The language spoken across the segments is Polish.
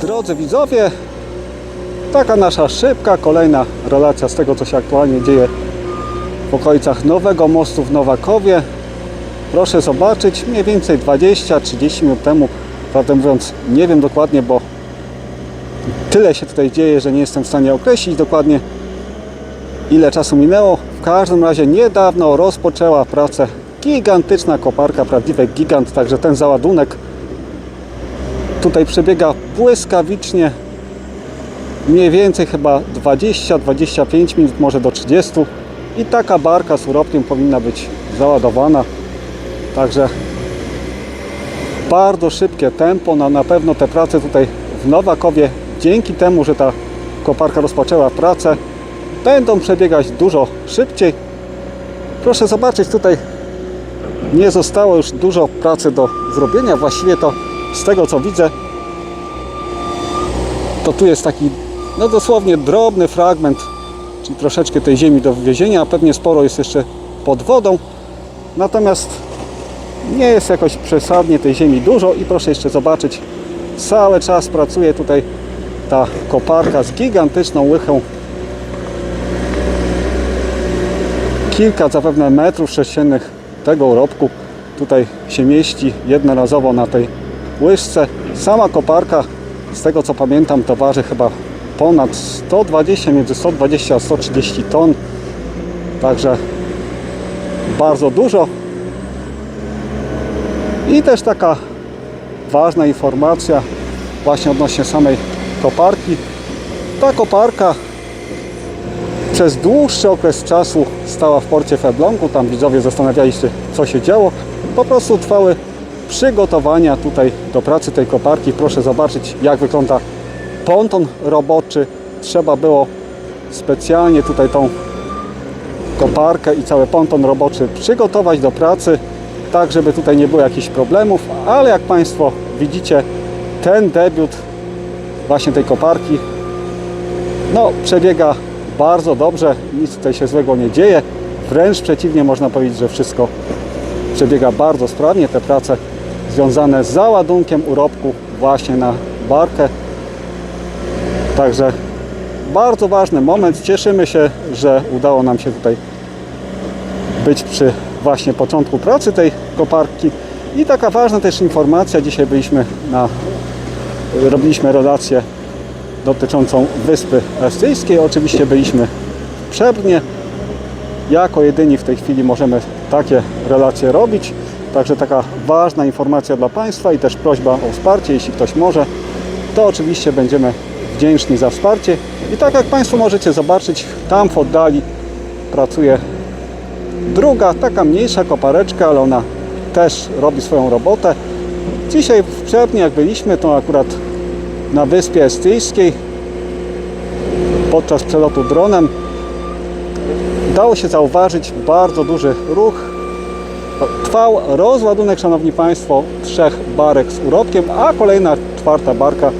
Drodzy widzowie, taka nasza szybka, kolejna relacja z tego, co się aktualnie dzieje w okolicach Nowego Mostu w Nowakowie. Proszę zobaczyć, mniej więcej 20-30 minut temu, prawdę mówiąc, nie wiem dokładnie, bo tyle się tutaj dzieje, że nie jestem w stanie określić dokładnie, ile czasu minęło. W każdym razie niedawno rozpoczęła pracę gigantyczna koparka, prawdziwy gigant, także ten załadunek tutaj przebiega błyskawicznie mniej więcej chyba 20-25 minut, może do 30 i taka barka z urobkiem powinna być załadowana. Także bardzo szybkie tempo, no na pewno te prace tutaj w Nowakowie. Dzięki temu, że ta koparka rozpoczęła pracę będą przebiegać dużo szybciej. Proszę zobaczyć tutaj nie zostało już dużo pracy do zrobienia. Właściwie to z tego co widzę to tu jest taki no dosłownie drobny fragment czyli troszeczkę tej ziemi do wywiezienia a pewnie sporo jest jeszcze pod wodą. Natomiast nie jest jakoś przesadnie tej ziemi dużo i proszę jeszcze zobaczyć cały czas pracuje tutaj ta koparka z gigantyczną łychą. Kilka zapewne metrów sześciennych tego urobku tutaj się mieści jednorazowo na tej łyżce sama koparka z tego co pamiętam to waży chyba ponad 120 między 120 a 130 ton także bardzo dużo i też taka ważna informacja właśnie odnośnie samej koparki. Ta koparka przez dłuższy okres czasu stała w porcie w Elblągu. Tam widzowie zastanawiali się, co się działo. Po prostu trwały przygotowania tutaj do pracy tej koparki. Proszę zobaczyć, jak wygląda ponton roboczy. Trzeba było specjalnie tutaj tą koparkę i cały ponton roboczy przygotować do pracy tak żeby tutaj nie było jakichś problemów, ale jak Państwo widzicie, ten debiut właśnie tej koparki no przebiega bardzo dobrze, nic tutaj się złego nie dzieje, wręcz przeciwnie można powiedzieć, że wszystko przebiega bardzo sprawnie, te prace związane z załadunkiem urobku właśnie na barkę, także bardzo ważny moment, cieszymy się, że udało nam się tutaj być przy właśnie początku pracy tej koparki. I taka ważna też informacja, dzisiaj byliśmy na, robiliśmy relację dotyczącą Wyspy Estyjskiej. Oczywiście byliśmy w Przebrnie. Jako jedyni w tej chwili możemy takie relacje robić. Także taka ważna informacja dla Państwa i też prośba o wsparcie, jeśli ktoś może, to oczywiście będziemy wdzięczni za wsparcie. I tak jak Państwo możecie zobaczyć, tam w oddali pracuje Druga, taka mniejsza kopareczka, ale ona też robi swoją robotę. Dzisiaj w Przepnie, jak byliśmy, to akurat na Wyspie Estyjskiej podczas przelotu dronem dało się zauważyć bardzo duży ruch. Trwał rozładunek, Szanowni Państwo, trzech barek z urobkiem, a kolejna czwarta barka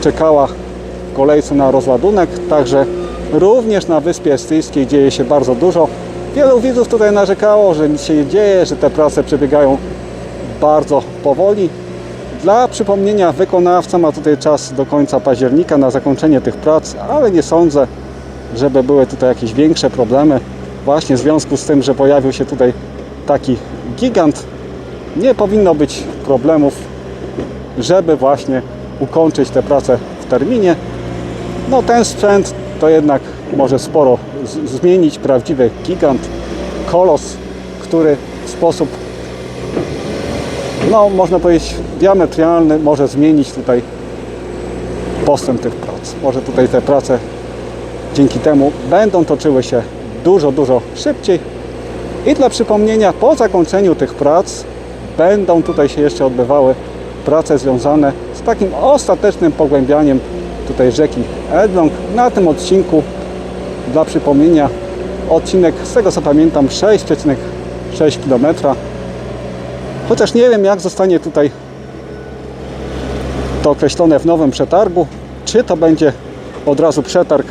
czekała w kolejce na rozładunek, także również na Wyspie Estyjskiej dzieje się bardzo dużo. Wielu widzów tutaj narzekało, że nic się nie dzieje, że te prace przebiegają bardzo powoli. Dla przypomnienia, wykonawca ma tutaj czas do końca października na zakończenie tych prac, ale nie sądzę, żeby były tutaj jakieś większe problemy. Właśnie w związku z tym, że pojawił się tutaj taki gigant, nie powinno być problemów, żeby właśnie ukończyć te prace w terminie. No ten sprzęt to jednak może sporo zmienić prawdziwy gigant, kolos, który w sposób no można powiedzieć diametralny może zmienić tutaj postęp tych prac. Może tutaj te prace dzięki temu będą toczyły się dużo, dużo szybciej. I dla przypomnienia, po zakończeniu tych prac będą tutaj się jeszcze odbywały prace związane z takim ostatecznym pogłębianiem tutaj rzeki Elbląg. Na tym odcinku, dla przypomnienia, odcinek z tego co pamiętam 6,6 km. Chociaż nie wiem jak zostanie tutaj to określone w nowym przetargu, czy to będzie od razu przetarg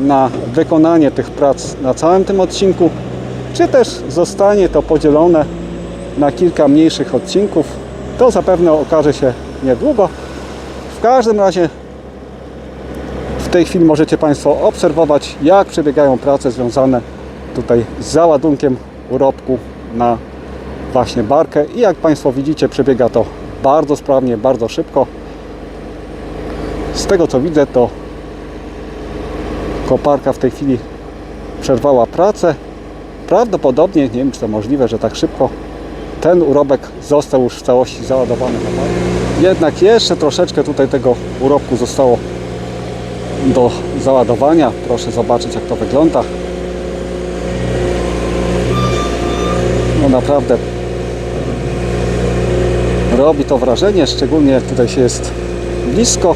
na wykonanie tych prac na całym tym odcinku, czy też zostanie to podzielone na kilka mniejszych odcinków. To zapewne okaże się niedługo. W każdym razie w tej chwili możecie Państwo obserwować, jak przebiegają prace związane tutaj z załadunkiem urobku na właśnie barkę i jak Państwo widzicie przebiega to bardzo sprawnie, bardzo szybko. Z tego co widzę to koparka w tej chwili przerwała pracę. Prawdopodobnie, nie wiem czy to możliwe, że tak szybko ten urobek został już w całości załadowany. Jednak jeszcze troszeczkę tutaj tego urobku zostało do załadowania. Proszę zobaczyć jak to wygląda. No naprawdę robi to wrażenie, szczególnie jak tutaj się jest blisko.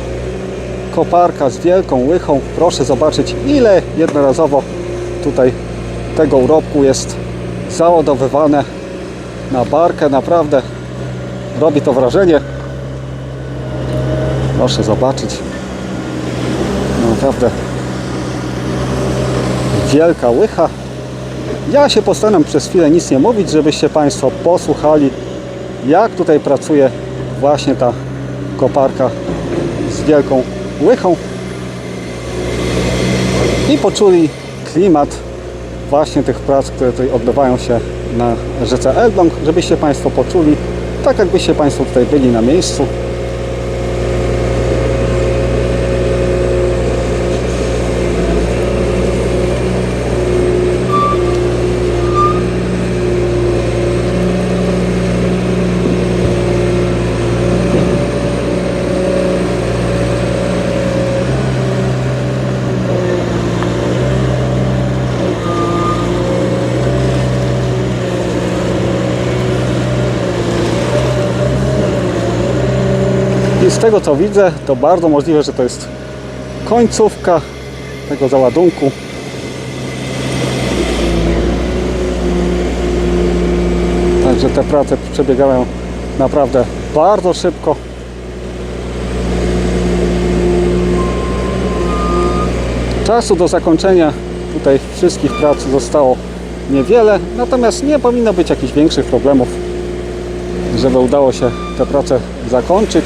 Koparka z wielką łychą. Proszę zobaczyć ile jednorazowo tutaj tego urobku jest załadowywane na barkę. Naprawdę robi to wrażenie. Proszę zobaczyć. Naprawdę wielka łycha. Ja się postaram przez chwilę nic nie mówić, żebyście Państwo posłuchali, jak tutaj pracuje właśnie ta koparka z wielką łychą i poczuli klimat właśnie tych prac, które tutaj odbywają się na rzece Elbląg, żebyście Państwo poczuli, tak jakbyście Państwo tutaj byli na miejscu. I z tego co widzę, to bardzo możliwe, że to jest końcówka tego załadunku. Także te prace przebiegają naprawdę bardzo szybko. Czasu do zakończenia tutaj wszystkich prac zostało niewiele, natomiast nie powinno być jakichś większych problemów żeby udało się tę pracę zakończyć.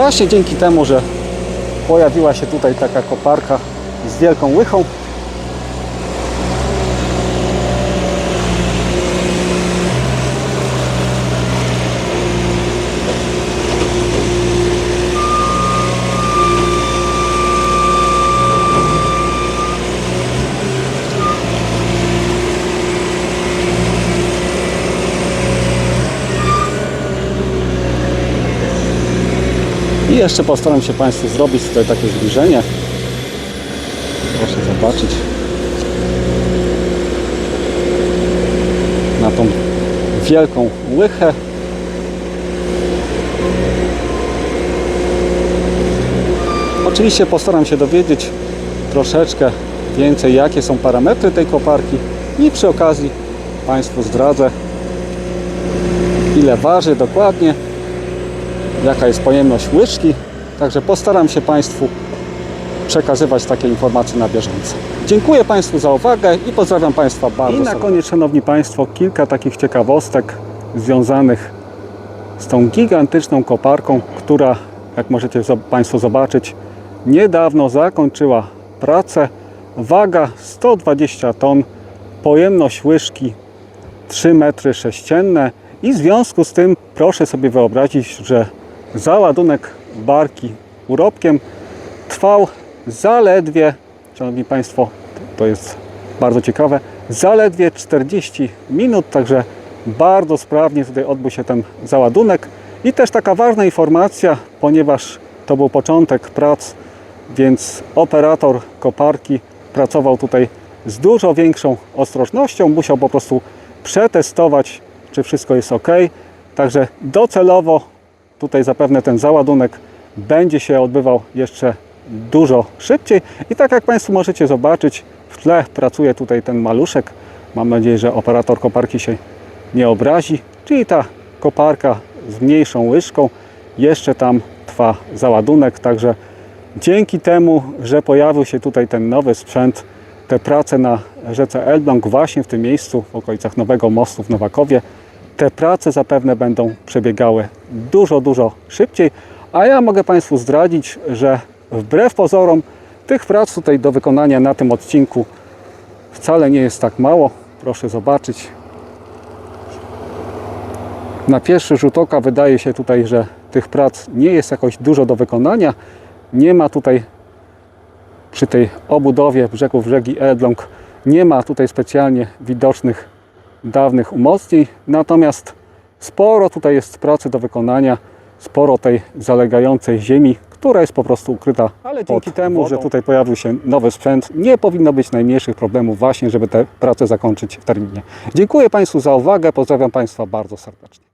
Właśnie dzięki temu, że pojawiła się tutaj taka koparka z wielką łychą. I jeszcze postaram się Państwu zrobić tutaj takie zbliżenie. Proszę zobaczyć na tą wielką łychę. Oczywiście postaram się dowiedzieć troszeczkę więcej, jakie są parametry tej koparki i przy okazji Państwu zdradzę, ile waży dokładnie jaka jest pojemność łyżki. Także postaram się Państwu przekazywać takie informacje na bieżąco. Dziękuję Państwu za uwagę i pozdrawiam Państwa bardzo I na koniec, Szanowni Państwo, kilka takich ciekawostek związanych z tą gigantyczną koparką, która, jak możecie Państwo zobaczyć, niedawno zakończyła pracę. Waga 120 ton, pojemność łyżki 3 metry sześcienne i w związku z tym proszę sobie wyobrazić, że załadunek barki urobkiem trwał zaledwie, Szanowni Państwo, to jest bardzo ciekawe, zaledwie 40 minut, także bardzo sprawnie tutaj odbył się ten załadunek i też taka ważna informacja, ponieważ to był początek prac, więc operator koparki pracował tutaj z dużo większą ostrożnością, musiał po prostu przetestować, czy wszystko jest ok. Także docelowo tutaj zapewne ten załadunek będzie się odbywał jeszcze dużo szybciej. I tak jak Państwo możecie zobaczyć, w tle pracuje tutaj ten maluszek. Mam nadzieję, że operator koparki się nie obrazi. Czyli ta koparka z mniejszą łyżką. Jeszcze tam trwa załadunek, także dzięki temu, że pojawił się tutaj ten nowy sprzęt, te prace na rzece Elbląg właśnie w tym miejscu, w okolicach Nowego Mostu w Nowakowie, te prace zapewne będą przebiegały dużo, dużo szybciej, A ja mogę Państwu zdradzić, że wbrew pozorom tych prac tutaj do wykonania na tym odcinku wcale nie jest tak mało. Proszę zobaczyć. Na pierwszy rzut oka wydaje się tutaj, że tych prac nie jest jakoś dużo do wykonania. Nie ma tutaj przy tej obudowie brzegów rzeki Edlong nie ma tutaj specjalnie widocznych dawnych umocnień, natomiast sporo tutaj jest pracy do wykonania, sporo tej zalegającej ziemi, która jest po prostu ukryta. Ale dzięki temu, że tutaj pojawił się nowy sprzęt, nie powinno być najmniejszych problemów właśnie, żeby te prace zakończyć w terminie. Dziękuję Państwu za uwagę, pozdrawiam Państwa bardzo serdecznie.